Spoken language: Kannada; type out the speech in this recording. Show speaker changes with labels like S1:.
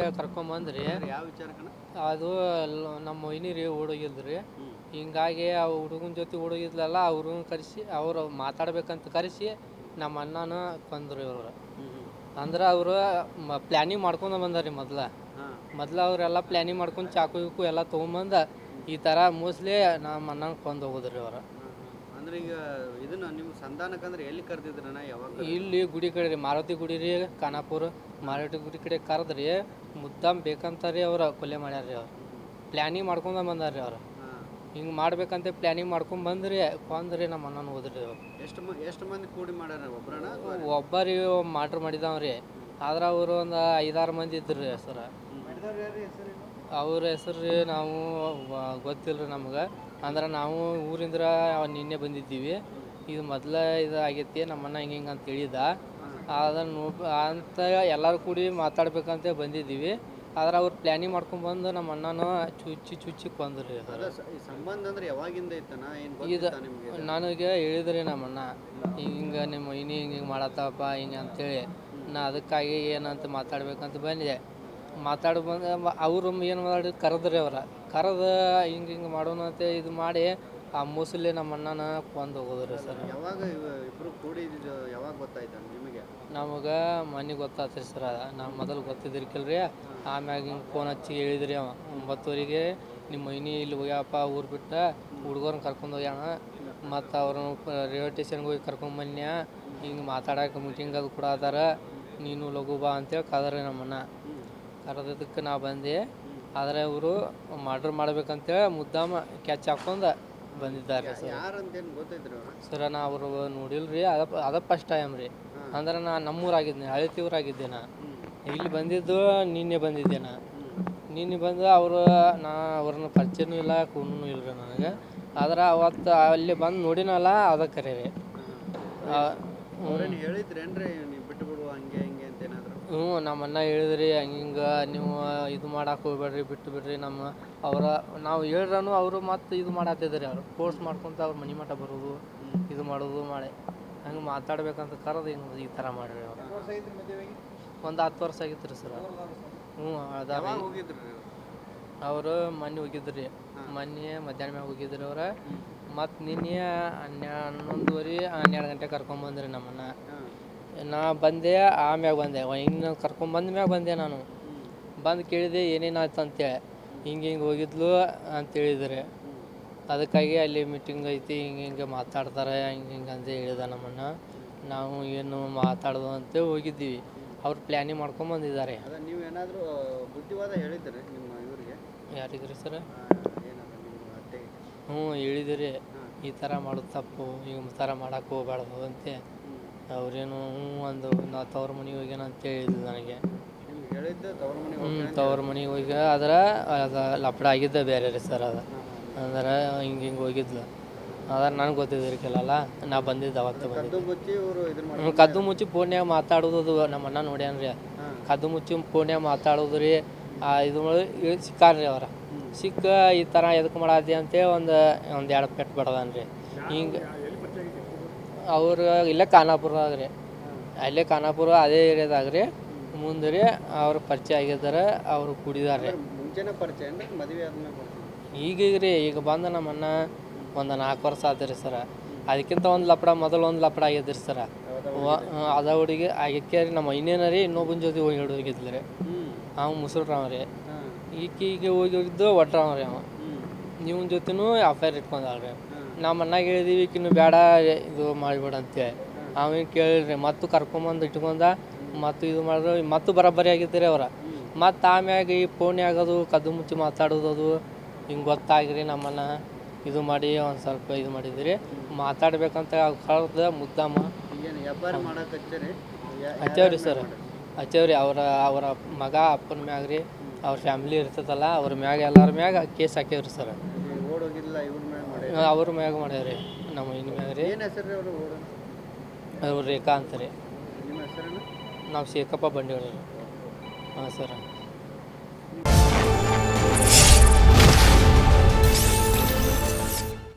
S1: ಅಂತೇಳಿ ಕರ್ಕೊಂಬಂದ್ರಿ.
S2: ಯಾವ
S1: ಅದು ಲ್- ನಮ್ಮ ಮೊಯ್ನಿ ರೀ ಹುಡುಗಿಲ್ರಿ
S2: ಹ್ಮ್.
S1: ಹಿಂಗಾಗಿ ಆ ಹುಡುಗನ ಜೊತೆ ಹುಡುಗಿದ್ಲಲ್ಲ ಆ ಹುಡುಗನ ಕರೆಸಿ ಅವ್ರು ಮಾತಾಡ್ಬೇಕಂತ ಕರೆಸಿ ನಮ್ಮ ಅಣ್ಣನ ಕೊಂದ್ರು ಇವರು. ಅಂದ್ರೆ ಅವರು ಪ್ಲ್ಯಾನಿಂಗ್ ಮಾಡ್ಕೊಂಡು ಬಂದಾರಿ ಮೊದ್ಲ.
S2: ಹಾಂ.
S1: ಮೊದ್ಲ ಅವರೆಲ್ಲ ಪ್ಲ್ಯಾನಿಂಗ್ ಮಾಡ್ಕೊಂಡು ಚಾಕು ಗೀಕು ಎಲ್ಲ ತಗೊಂಬಂದ ಈ ಥರ ಮೋಸ್ಟ್ಲಿ ನಮ್ಮ ಅಣ್ಣನ ಕೊಂದು ಹೋಗುದ್ರಿ ಅವ್ರು
S2: ಅಂದ್ರೆ ಈಗ ಇದನ್ನ ನಿಮ್ಮ ಸಂಧಾನಕ್ಕಂದ್ರೆ ಎಲ್ಲಿ ಕರೆದಿದ್ರಣ ಯಾವಾಗ
S1: ಇಲ್ಲಿ ಗುಡಿ ಕಡೆ ರೀ ಮಾರುತಿ ಗುಡಿ ರೀ ಖಾನಾಪುರ ಮಾರುತಿ ಗುಡಿ ಕಡೆ ಕರೆದ್ರಿ ಮುದ್ದಾಮ್ ಬೇಕಂತ ರೀ ಅವ್ರು ಕೊಲೆ ಮಾಡ್ಯಾರ ರೀ ಅವ್ರು. ಪ್ಲ್ಯಾನಿಂಗ್ ಮಾಡ್ಕೊಂಡ ಬಂದಾರ ರೀ ಅವ್ರು. ಹಿಂಗ್ ಮಾಡ್ಬೇಕಂತ ಪ್ಲ್ಯಾನಿಂಗ್ ಮಾಡ್ಕೊಂಡ್ ಬಂದ್ರಿ ಕೊಂದ್ರಿ ನಮ್ಮ ಅಣ್ಣನ ಹೋದ್ರಿ ಅವ್ರು.
S2: ಎಷ್ಟು ಮ ಎಷ್ಟು ಮಂದಿ ಕೂಡಿ ಮಾಡ್ಯಾರ
S1: ಒಬ್ಬರಿ ಮಾಡ್ರ್ ಮಾಡಿದವ್ರಿ ಆದ್ರೆ ಅವರು ಒಂದು ಐದಾರು ಮಂದಿ ಇದ್ರಿ ಸರ. ಅವ್ರ ಹೆಸರು ರೀ ನಾವು ಗೊತ್ತಿಲ್ಲ ರೀ ನಮ್ಗೆ. ಅಂದ್ರೆ ನಾವು ಊರಿಂದ ನಿನ್ನೆ ಬಂದಿದ್ದೀವಿ. ಇದು ಮೊದಲ ಇದು ಆಗೈತಿ ನಮ್ಮನ್ನ ಹಿಂಗೆ ಹಿಂಗೆ ಅಂತ ಹೇಳಿದ. ಅದನ್ನು ಅಂತ ಎಲ್ಲರೂ ಕೂಡಿ ಮಾತಾಡ್ಬೇಕಂತ ಬಂದಿದ್ದೀವಿ. ಆದ್ರೆ ಅವ್ರು ಪ್ಲ್ಯಾನಿಂಗ್ ಮಾಡ್ಕೊಂಡ್ ಬಂದು ನಮ್ಮ ಅಣ್ಣನ ಚುಚ್ಚಿ ಚುಚ್ಚಿ
S2: ಬಂದ್ರಿ ಸಂಬಂಧ ಅಂದ್ರೆ ಯಾವಾಗಿಂದ
S1: ಇದು ನನಗೆ ಹೇಳಿದ್ರಿ ನಮ್ಮ ಅಣ್ಣ ಹಿಂಗೆ ನಿಮ್ಮ ಇನಿ ಹಿಂಗೆ ಹಿಂಗೆ ಮಾಡತ್ತಪ್ಪ ಹಿಂಗೆ ಅಂತೇಳಿ. ನಾ ಅದಕ್ಕಾಗಿ ಏನಂತ ಮಾತಾಡ್ಬೇಕಂತ ಬಂದೆ. ಮಾತಾಡಿ ಬಂದ ಅವರು ಏನು ಮಾಡಿ ಕರೆದ್ರಿ ಅವ್ರ. ಕರೆದು ಹಿಂಗೆ ಹಿಂಗೆ ಮಾಡೋಣ ಅಂತ ಇದು ಮಾಡಿ ಆ ಮುಸಲಿ ನಮ್ಮ ಅಣ್ಣನ ಕೊಂದು ಹೋಗೋದ್ರಿ ಸರ್.
S2: ಯಾವಾಗ ಇಬ್ರು ಕೂಡಿ ಯಾವಾಗ ಗೊತ್ತಾಯ್ತ ನಿಮಗೆ
S1: ನಮಗೆ? ಮನೆ ಗೊತ್ತಾತ್ರಿ ಸರ್. ನಾವು ಮೊದಲು ಗೊತ್ತಿದ್ದಿರ್ಕಿಲ್ರಿ ಆಮ್ಯಾಗ ಹಿಂಗೆ ಫೋನ್ ಹಚ್ಚಿ ಹೇಳಿದ್ರಿ ಅವ. ಒಂಬತ್ತುವರೆಗೆ ನಿಮ್ಮ ಮೈನಿ ಇಲ್ಲಿ ಹೋಗ್ಯಪ್ಪ ಊರು ಬಿಟ್ಟ ಹುಡುಗರನ್ನ ಕರ್ಕೊಂಡು ಹೋಗ್ಯಾಣ ಮತ್ತು ಅವ್ರನ್ನ ರೈಲ್ವೆ ಸ್ಟೇಷನ್ಗೆ ಹೋಗಿ ಕರ್ಕೊಂಬನ್ಯ ಹಿಂಗೆ ಮಾತಾಡಕ್ಕೆ ಮೀಟಿಂಗ್ ಅದು ಕೂಡ ಅದಾರ ನೀನು ಲಘು ಬಾ ಅಂತೇಳಿ ಕದ್ರಿ ನಮ್ಮನ್ನ. ಕರೆದದಕ್ಕೆ ನಾ ಬಂದೆ. ಆದರೆ ಇವರು ಮರ್ಡರ್ ಮಾಡ್ಬೇಕಂತೇಳಿ ಮುದ್ದಾಮ ಕ್ಯಾಚ್ ಹಾಕೊಂಡು ಬಂದಿದ್ದಾರೆ ಸರ್. ಸರ ನಾ ಅವರು ನೋಡಿಲ್ರಿ ಅದ ಅದ ಫಸ್ಟ್ ಟೈಮ್ ರೀ. ಅಂದ್ರೆ ನಾ ನಮ್ಮೂರಾಗಿದ್ದೆ ಆಗಿದ್ದೆ ನಾ. ಇಲ್ಲಿ ಬಂದಿದ್ದು ನಿನ್ನೆ ಬಂದಿದ್ದೆ ನಾ. ನಿನ್ನೆ ಬಂದು ಅವರು ನಾ ಅವ್ರನ್ನ ಪರಿಚಯನೂ ಇಲ್ಲ ಕೂನೂ ರೀ ನನಗೆ. ಆದ್ರೆ ಅವತ್ತು ಅಲ್ಲಿ ಬಂದು ನೋಡಿನಲ್ಲ ಅದಕ್ಕೆ ಕರೆ ರೀ
S2: ಹೇಳಿದ್ರೇನ್ರಿ ನೀವು ಬಿಟ್ಟು ಬಿಡುವ ಹಂಗೆ
S1: ಹ್ಞೂ ನಮ್ಮ ಅಣ್ಣ ಹೇಳಿದ್ರಿ ಹಂಗಿಂಗೆ ನೀವು ಇದು ಮಾಡಕ್ಕೆ ಹೋಗ್ಬೇಡ್ರಿ ಬಿಟ್ಟು ಬಿಡ್ರಿ ನಮ್ಮ ಅವರ ನಾವು ಹೇಳ್ರನು ಅವರು ಮತ್ತು ಇದು ಮಾಡತ್ತಿದ್ರಿ ಅವರು. ಫೋರ್ಸ್ ಮಾಡ್ಕೊಂತ ಅವ್ರ ಮನೆ ಮಠ ಬರೋದು ಇದು ಮಾಡೋದು ಮಾಡಿ. ಹಂಗೆ ಮಾತಾಡ್ಬೇಕಂತ ಕರೆದು ಹಿಂಗೆ ಈ ಥರ ಮಾಡ್ರಿ ಅವರು. ಒಂದು ಹತ್ತು ವರ್ಷ ಆಗಿತ್ತು ರೀ ಸರ್. ಹ್ಞೂ ಅದಾವ ಅವರು ಮೊನ್ನೆ ಹೋಗಿದ್ರಿ. ಮೊನ್ನೆ ಮಧ್ಯಾಹ್ನ ಮ್ಯಾಗ ಹೋಗಿದ್ರಿ ಅವ್ರ. ಮತ್ತು ನಿನ್ನೆ ಹನ್ನೆ ಹನ್ನೊಂದುವರೆ ಹನ್ನೆರಡು ಗಂಟೆ ಕರ್ಕೊಂಬಂದ್ರಿ ನಮ್ಮನ್ನ. ನಾ ಬಂದೆ ಆಮ್ಯಾಗ ಬಂದೆ. ಇನ್ನು ಕರ್ಕೊಂಬಂದ ಮ್ಯಾಗ ಬಂದೆ ನಾನು. ಬಂದು ಕೇಳಿದೆ ಏನೇನಾಯ್ತು ಅಂತೇಳಿ ಹಿಂಗೆ ಹಿಂಗೆ ಹೋಗಿದ್ಲು ಅಂತ ಹೇಳಿದ್ರೆ. ಅದಕ್ಕಾಗಿ ಅಲ್ಲಿ ಮೀಟಿಂಗ್ ಐತಿ ಹಿಂಗೆ ಹಿಂಗೆ ಮಾತಾಡ್ತಾರೆ ಹಿಂಗೆ ಹಿಂಗೆ ಅಂತ ಹೇಳಿದ ನಮ್ಮನ್ನ. ನಾವು ಏನು ಮಾತಾಡೋದು ಅಂತ ಹೋಗಿದ್ದೀವಿ. ಅವ್ರು ಪ್ಲ್ಯಾನಿಂಗ್ ಮಾಡ್ಕೊಂಬಂದಿದ್ದಾರೆ
S2: ಬಂದಿದ್ದಾರೆ. ನೀವು ಏನಾದರೂ ಬುದ್ಧಿವಾದ ಹೇಳಿದ್ರಿ ನಿಮ್ಮ ಇವರಿಗೆ?
S1: ಯಾರಿದ್ರಿ ಸರ್? ಹ್ಞೂ ಹೇಳಿದಿರಿ ಈ ಥರ ಮಾಡೋದು ತಪ್ಪು ಈ ಥರ ಮಾಡಕ್ಕೆ ಹೋಗ್ಬಾರ್ದು ಅಂತ. ಅವ್ರೇನು ಹ್ಞೂ ಒಂದು ನಾ ತವ್ರ ಮನೆಗೆ ಹೋಗ್ಯಾನ ಅಂತ ಹೇಳಿದ್ಲು ನನಗೆ.
S2: ನಿಮ್ಗೆ ಹೇಳಿದ್ದ ತವ್ರ ಮನೆ
S1: ಹ್ಞೂ ತವ್ರ ಮನೆಗೆ ಹೋಗಿ ಆದ್ರೆ ಅದು ಲಪಡ ಆಗಿದ್ದ ಬೇರೆ ರೀ ಸರ್ ಅದು. ಅಂದ್ರೆ ಹಿಂಗೆ ಹಿಂಗೆ ಹೋಗಿದ್ಲು. ಆದ್ರೆ ನನಗೆ ಗೊತ್ತಿದ್ದಿರ್ಕಿಲ್ಲಲ್ಲ ನಾ ಬಂದಿದ್ದೆ ಅವತ್ತು ಬಂದಿದ್ದೆ.
S2: ಕದ್ದು ಇವರು ಮಾಡಿ
S1: ಕದ್ದು ಮುಚ್ಚಿ ಫೋನ್ಯಾಗ ಮಾತಾಡೋದು ಅದು ನಮ್ಮ ಅಣ್ಣ ನೋಡ್ಯಾನ್ರಿ ಕದ್ದು ಮುಚ್ಚಿ ಫೋನ್ಯಾಗ ಮಾತಾಡೋದು ರೀ ಆ ಇದು ಮಾಡಿ ಸಿಕ್ಕಾರ್ರಿ ಅವ್ರ. ಸಿಕ್ಕ ಈ ಥರ ಎದಕ್ಕೆ ಮಾಡಾತಿ ಅಂತೇಳಿ ಒಂದು ಒಂದು ಎರಡು ಪೆಟ್ಟು ಬಡ್ದಾನ ರೀ ಹಿಂಗೆ ಅವ್ರು ಇಲ್ಲೇ ಖಾನಾಪುರದಾಗ ರೀ. ಅಲ್ಲೇ ಖಾನಾಪುರ ಅದೇ ಏರಿಯಾದಾಗ ರೀ. ಮುಂದೆ ರೀ ಅವ್ರು ಪರಿಚಯ ಆಗಿದ್ದಾರೆ ಅವರು ಕುಡಿದಾರೆ
S2: ಮುಂಚೆನೇ ಪರಿಚಯ ಅಂದ್ರೆ ಮದುವೆ ಆದ್ಮೇಲೆ ಪರಿಚಯ
S1: ಈಗೀಗ ರೀ ಈಗ ಬಂದ ನಮ್ಮ ಅಣ್ಣ ಒಂದು ನಾಲ್ಕು ವರ್ಷ ಆದ್ರಿ ರೀ ಸರ. ಅದಕ್ಕಿಂತ ಒಂದು ಲಪಡ ಮೊದಲು ಒಂದು ಲಪಡ ಆಗಿದ್ರಿ ರೀ ಸರ ಅದ ಹುಡುಗಿ ಆಗಕ್ಕೆ ರೀ ನಮ್ಮ ಇನ್ನೇನ ರೀ ಇನ್ನೊಬ್ಬನ ಜೊತೆ ಹೋಗಿ ಹಿಡಿದು ಹೋಗಿದ್ಲು ರೀ ಅವ ಮುಸುಳ್ರವ ರೀ.
S2: ಈಗ
S1: ಈಗ ಹೋಗಿ ಹೋಗಿದ್ದು ಒಟ್ರವ ರೀ ಅವ. ಇವನ ಜೊತೆನೂ ಅಫೇರ್ ಇಟ್ಕೊಂಡಾಳ್ರಿ ನಮ್ಮ ಮನ್ಯಾಗ ಹೇಳಿದೀವಿ ಇನ್ನು ಬೇಡ ಇದು ಮಾಡಿಬೇಡ ಅಂತೇಳಿ ಅವನಿಗೆ ಕೇಳಿರಿ ಮತ್ತು ಕರ್ಕೊಂಬಂದು ಇಟ್ಕೊಂಡ, ಮತ್ತು ಇದು ಮಾಡಿದ್ರು ಮತ್ತು ಬರೋಬ್ಬರಿ ಆಗಿದ್ರಿ ಅವ್ರ. ಮತ್ತು ಆಮ್ಯಾಗ ಈ ಫೋನ್ ಆಗೋದು ಕದ್ದು ಮುಚ್ಚಿ ಮಾತಾಡೋದು ಅದು, ಹಿಂಗೆ ಗೊತ್ತಾಗ್ರಿ ನಮ್ಮನ್ನ. ಇದು ಮಾಡಿ, ಒಂದು ಸ್ವಲ್ಪ ಇದು ಮಾಡಿದ್ರಿ. ಮಾತಾಡ್ಬೇಕಂತ ಕಳ್ದ ಮುದ್ದಾಮ. ಹಚ್ಚೇವ್ರಿ ಸರ್ ಹಚ್ಚೇವ್ರಿ ಅವರ ಅವರ ಮಗ ಅಪ್ಪನ ಮ್ಯಾಗ ರೀ ಅವ್ರ ಫ್ಯಾಮಿಲಿ ಇರ್ತದಲ್ಲ, ಅವ್ರ ಮ್ಯಾಗ, ಎಲ್ಲರ ಮ್ಯಾಗ ಕೇಸ್ ಹಾಕ್ಯವ್ರಿ ಸರ್. ಅವ್ರ ಮ್ಯಾಗ ಮಾಡ್ಯಾವ್ರಿ ನಮ್ಮ ಇನ್ ಮ್ಯಾಗ ರೀ.
S2: ಏನು ಹೆಸರು ರೀ ಅವರು
S1: ರೇಖಾ ಅಂತಾರೆ
S2: ನಿಮ್ಮ ಹೆಸರೇನು?
S1: ನಾವು ಶೇಖಪ್ಪ ಬಂಡಿಗಳು ಹಾಂ ಸರ್.